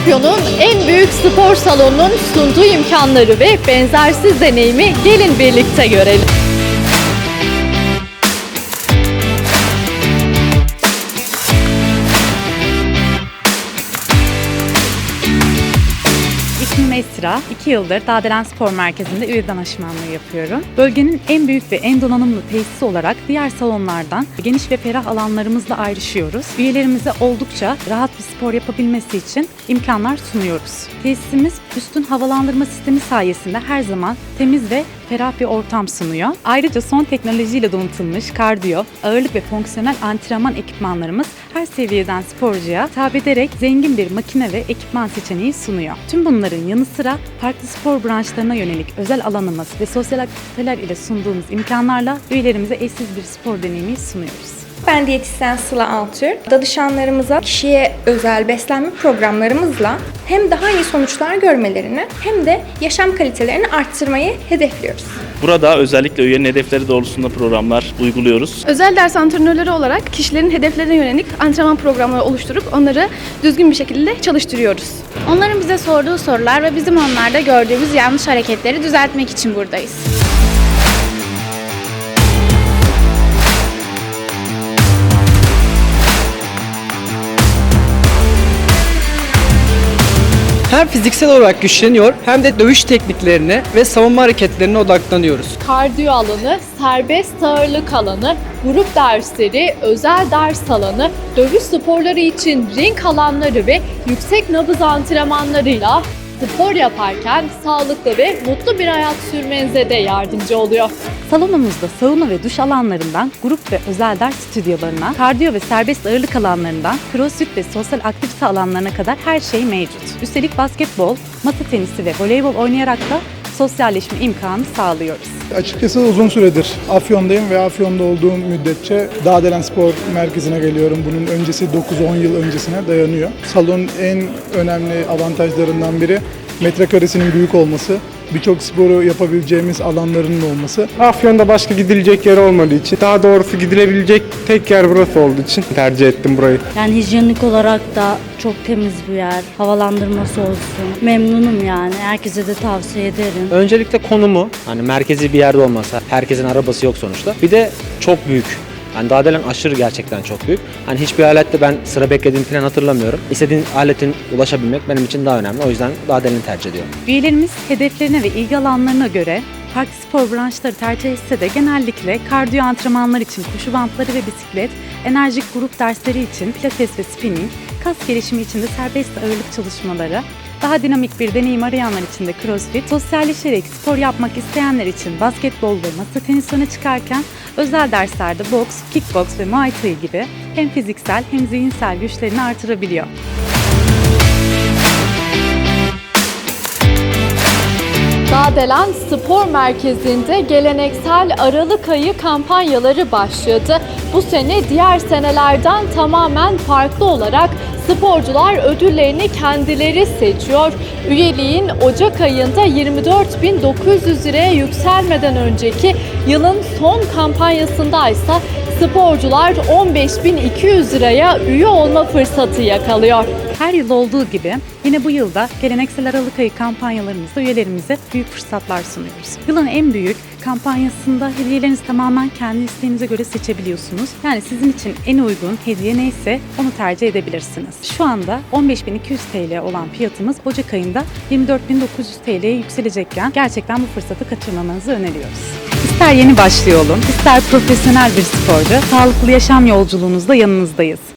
Afyon'un en büyük spor salonunun sunduğu imkanları ve benzersiz deneyimi gelin birlikte görelim. Esra. 2 yıldır Dağdelen Spor Merkezi'nde üye danışmanlığı yapıyorum. Bölgenin en büyük ve en donanımlı tesisi olarak diğer salonlardan geniş ve ferah alanlarımızla ayrışıyoruz. Üyelerimize oldukça rahat bir spor yapabilmesi için imkanlar sunuyoruz. Tesisimiz üstün havalandırma sistemi sayesinde her zaman temiz ve ferah bir ortam sunuyor. Ayrıca son teknolojiyle donatılmış kardiyo, ağırlık ve fonksiyonel antrenman ekipmanlarımız her seviyeden sporcuya hitap ederek zengin bir makine ve ekipman seçeneği sunuyor. Tüm bunların yanı sıra farklı spor branşlarına yönelik özel alanımız ve sosyal aktiviteler ile sunduğumuz imkanlarla üyelerimize eşsiz bir spor deneyimi sunuyoruz. Ben diyetisyen Sıla Altür. Danışanlarımıza kişiye özel beslenme programlarımızla hem daha iyi sonuçlar görmelerini hem de yaşam kalitelerini arttırmayı hedefliyoruz. Burada özellikle üyenin hedefleri doğrultusunda programlar uyguluyoruz. Özel ders antrenörleri olarak kişilerin hedeflerine yönelik antrenman programları oluşturup onları düzgün bir şekilde çalıştırıyoruz. Onların bize sorduğu sorular ve bizim onlarda gördüğümüz yanlış hareketleri düzeltmek için buradayız. Hem fiziksel olarak güçleniyor hem de dövüş tekniklerine ve savunma hareketlerine odaklanıyoruz. Kardiyo alanı, serbest ağırlık alanı, grup dersleri, özel ders alanı, dövüş sporları için ring alanları ve yüksek nabız antrenmanlarıyla spor yaparken sağlıklı ve mutlu bir hayat sürmenize de yardımcı oluyor. Salonumuzda sauna ve duş alanlarından grup ve özel ders stüdyolarına, kardiyo ve serbest ağırlık alanlarından crossfit ve sosyal aktivite alanlarına kadar her şey mevcut. Üstelik basketbol, masa tenisi ve voleybol oynayarak da sosyalleşme imkanı sağlıyoruz. Açıkçası uzun süredir Afyon'dayım ve Afyon'da olduğum müddetçe Dağdelen Spor Merkezi'ne geliyorum. Bunun öncesi 9-10 yıl öncesine dayanıyor. Salonun en önemli avantajlarından biri metrekaresinin büyük olması, birçok sporu yapabileceğimiz alanlarının olması. Afyon'da başka gidilecek yer olmadığı için, daha doğrusu gidilebilecek tek yer burası olduğu için tercih ettim burayı. Yani hijyenik olarak da çok temiz bir yer. Havalandırması olsun. Memnunum yani. Herkese de tavsiye ederim. Öncelikle konumu, hani merkezi bir yerde olmasa, herkesin arabası yok sonuçta. Bir de çok büyük. Yani Dağdelen aşırı gerçekten çok büyük. Hani hiçbir alette ben sıra beklediğim falan hatırlamıyorum. İstediğin aletin ulaşabilmek benim için daha önemli. O yüzden Dağdelen'i tercih ediyorum. Üyelerimiz hedeflerine ve ilgi alanlarına göre farklı spor branşları tercih etse de genellikle kardiyo antrenmanlar için koşu bantları ve bisiklet, enerjik grup dersleri için pilates ve spinning, kas gelişimi için de serbest ağırlık çalışmaları, daha dinamik bir deneyim arayanlar için de crossfit, sosyalleşerek spor yapmak isteyenler için basketbol ve masa tenisi öne çıkarken özel derslerde boks, kickboks ve muay thai gibi hem fiziksel hem zihinsel güçlerini artırabiliyor. Dağdelen Spor Merkezi'nde geleneksel Aralık ayı kampanyaları başladı. Bu sene diğer senelerden tamamen farklı olarak sporcular ödüllerini kendileri seçiyor. Üyeliğin Ocak ayında 24.900 liraya yükselmeden önceki yılın son kampanyasında ise sporcular 15.200 liraya üye olma fırsatı yakalıyor. Her yıl olduğu gibi yine bu yılda geleneksel Aralık ayı kampanyalarımızda üyelerimize büyük fırsatlar sunuyoruz. Yılın en büyük kampanyasında hediyelerinizi tamamen kendi isteğinize göre seçebiliyorsunuz. Yani sizin için en uygun hediye neyse onu tercih edebilirsiniz. Şu anda 15.200 TL olan fiyatımız Ocak ayında 24.900 TL'ye yükselecekken gerçekten bu fırsatı kaçırmamanızı öneriyoruz. İster yeni başlıyor olun, ister profesyonel bir sporcu, sağlıklı yaşam yolculuğunuzda yanınızdayız.